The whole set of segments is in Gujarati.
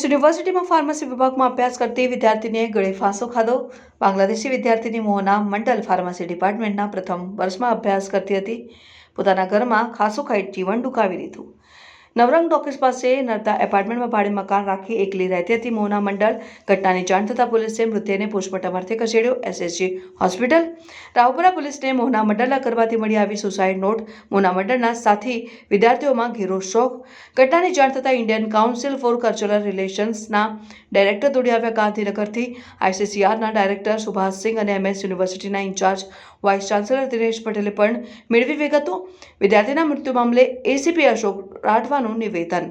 એમએસ યુનિવર્સિટીમાં ફાર્મસી વિભાગમાં અભ્યાસ કરતી વિદ્યાર્થીને ગળે ફાંસો ખાધો. બાંગ્લાદેશી વિદ્યાર્થીની મોહના મંડલ ફાર્મસી ડિપાર્ટમેન્ટના પ્રથમ વર્ષમાં અભ્યાસ કરતી હતી. પોતાના ઘરમાં ખાંસો ખાઈ જીવન ટૂંકાવી લીધું નવરંગ ટોકીસ પાસે નડતા એપાર્ટમેન્ટમાં ભાડે મકાન રાખી એકલી રહેતી હતી મોહના મંડળ. ઘટનાની જાણ થતાં પોલીસે મૃતદેહને પોસ્ટમોર્ટમ અર્થે ખસેડ્યો. SSG hospital. રાવપુરા પોલીસને મોહના મંડળના કરવાથી મળી આવી સુસાઇડ નોટ. મોહના મંડળના સાથી વિદ્યાર્થીઓમાં ઘેરો શોક. ઘટનાની જાણ થતાં ઇન્ડિયન કાઉન્સિલ ફોર કલ્ચરલ રિલેશન્સના ડાયરેક્ટર દોડી આવ્યા ગાંધીનગરથી. આઈસીસીઆરના ડાયરેક્ટર સુભાષસિંહ અને એમએસ યુનિવર્સિટીના ઇન્ચાર્જ વાઇસ ચાન્સેલર દિનેશ પટેલે પણ મેળવી વિગતો. વિદ્યાર્થીના મૃત્યુ મામલે એસીપી અશોક રાઠવાનું નિવેદન.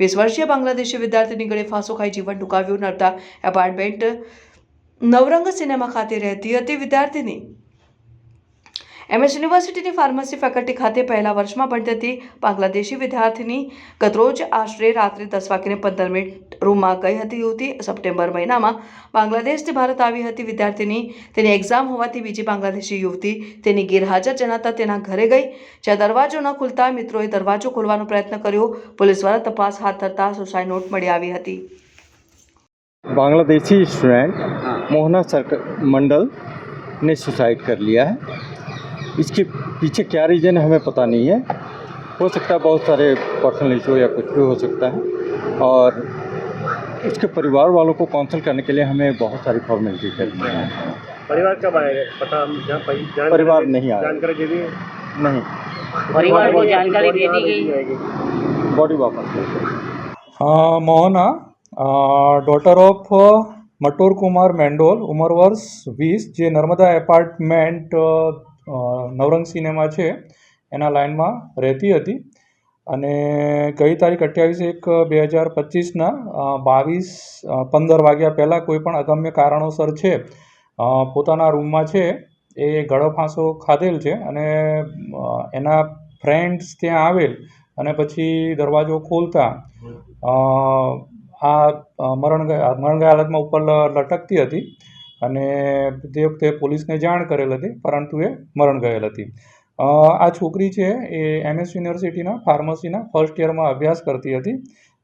વીસ વર્ષીય બાંગ્લાદેશી વિદ્યાર્થીની ગળે ફાંસો ખાઈ જીવન ટૂંકાવ્યું નડતા એપાર્ટમેન્ટ નવરંગ સિનેમા ખાતે રહેતી હતી વિદ્યાર્થીની. એમએસ યુનિવર્સિટીની ફાર્મસી ફેકલ્ટી ખાતે પહેલા વર્ષમાં ભણતી હતી બાંગ્લાદેશી વિદ્યાર્થીની ગતરોજ આશરે રાત્રે દસ વાગ્યે પંદર મિનિટ રૂમમાં ગઈ હતી યુવતી સપ્ટેમ્બર મહિનામાં બાંગ્લાદેશથી ભારત આવી હતી વિદ્યાર્થીની તેની એક્ઝામ હોવાથી બીજી બાંગ્લાદેશી યુવતી તેની ગેરહાજર જણાતા તેના ઘરે ગઈ જ્યાં દરવાજો ન ખુલતા મિત્રોએ દરવાજો ખોલવાનો પ્રયત્ન કર્યો પોલીસ દ્વારા તપાસ હાથ ધરતા સુસાઇડ નોટ મળી આવી હતી बांग्लादेशी स्टूडेंट मोहना सरक मंडल ने सुसाइड कर लिया है इसके पीछे क्या रीज़न है हमें पता नहीं है हो सकता है बहुत सारे पर्सनल इशू या कुछ भी हो सकता है और उसके परिवार वालों को काउंसिल करने के लिए हमें बहुत सारी फॉर्मेलिटी करनी है परिवार कब आएगा पता हम जहाँ पही- जानकारी- परिवार नहीं आया। जानकारी दे दी नहीं परिवार को जानकारी दे दी गई जाएगी बॉडी वापस ले लो। अ, मोहना ડોટર ઓફ મટોર કુમાર મેન્ડોલ ઉંમર વર્ષ વીસ જે નર્મદા એપાર્ટમેન્ટ અ, અ, Navrang cinema છે. એના લાઇનમાં રહેતી હતી. અને ગઈ તારીખ અઠ્યાવીસ એક, બે હજાર પચીસના બાવીસ પંદર વાગ્યા પહેલાં કોઈ પણ અગમ્ય કારણોસર છે પોતાના રૂમમાં છે, એ ગળો ફાંસો ખાધેલ છે અને એના ફ્રેન્ડ્સ ત્યાં આવેલ અને પછી દરવાજો ખોલતા આ મરણ ગયા મરણ હાલતમાં ઉપર લટકતી હતી. અને તે વખતે પોલીસને જાણ કરેલ હતી, પરંતુ એ મરણ ગયેલ હતી. આ છોકરી છે એ એમએસ યુનિવર્સિટીના, ફાર્મસીના, ફર્સ્ટ યરમાં અભ્યાસ કરતી હતી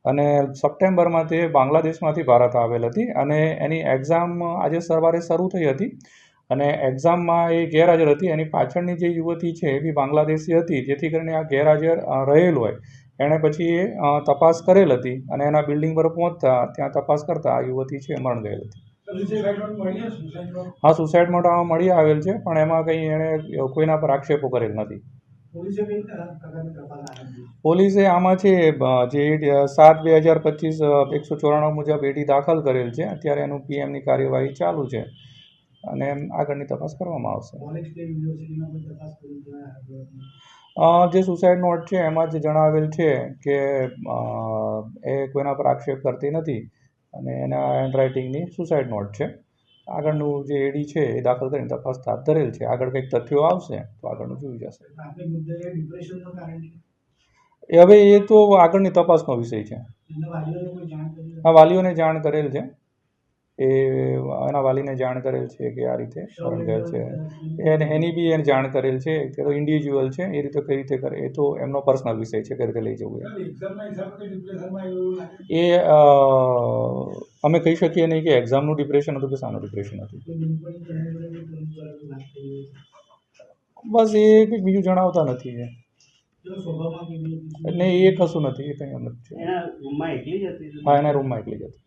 અને સપ્ટેમ્બરમાં તે બાંગ્લાદેશમાંથી ભારત આવેલ હતી અને એની એક્ઝામ આજે સવારે શરૂ થઈ હતી અને એક્ઝામમાં એ ગેરહાજર હતી. એની પાછળની જે યુવતી છે એ બી બાંગ્લાદેશી હતી, જેથી કરીને આ ગેરહાજર રહેલ હોય. એણે પછી એ તપાસ કરેલ હતી અને એના બિલ્ડિંગ પર પહોંચતા, ત્યાં તપાસ કરતા આ યુવતી છે મરણ ગયેલ હતી. હા સુસાઇડ નોટ આમાં મળી આવેલ છે પણ એમાં કંઈ એણે કોઈના પર આક્ષેપો કરેલ નથી. પોલીસે આમાં છે જે સાત બે હજાર પચીસ એકસો ચોરાણું મુજબ એડી દાખલ કરેલ છે અત્યારે એનું પીએમની કાર્યવાહી ચાલુ છે. અને આગળની તપાસ કરવામાં આવશે. જે સુસાઇડ નોટ છે એમાં જે જણાવેલ છે કે એ કોઈના પર આક્ષેપ કરતી નથી. અને એના હેન્ડરાઇટિંગની સુસાઇડ નોટ છે. આગળનું જે એડી છે એ દાખલ કરીને તપાસ હાથ ધરેલ છે. આગળ કંઈક તથ્યો આવશે તો આગળનું જોઈ જશે. એ હવે એ તો આગળની તપાસનો વિષય છે. હા વાલીઓને જાણ કરેલ છે. એ એના વાલીને જાણ કરેલ છે કે આ રીતે ગયેલ છે. એને એની બી એને જાણ કરેલ છે કે તો ઇન્ડિવિજ્યુઅલ છે એ રીતે કઈ રીતે કરે એ તો એમનો પર્સનલ વિષય છે કઈ રીતે લઈ જવું એ એ અમે કહી શકીએ નહીં કે એક્ઝામનું ડિપ્રેશન હતું કે શાનું ડિપ્રેશન હતું. બસ એ કંઈક બીજું જણાવતા નથી એ. એટલે એ કશું નથી એ કંઈ એમ જ છે. એના રૂમમાં એકલી જ હતી? હા એના રૂમમાં એકલી જ હતી.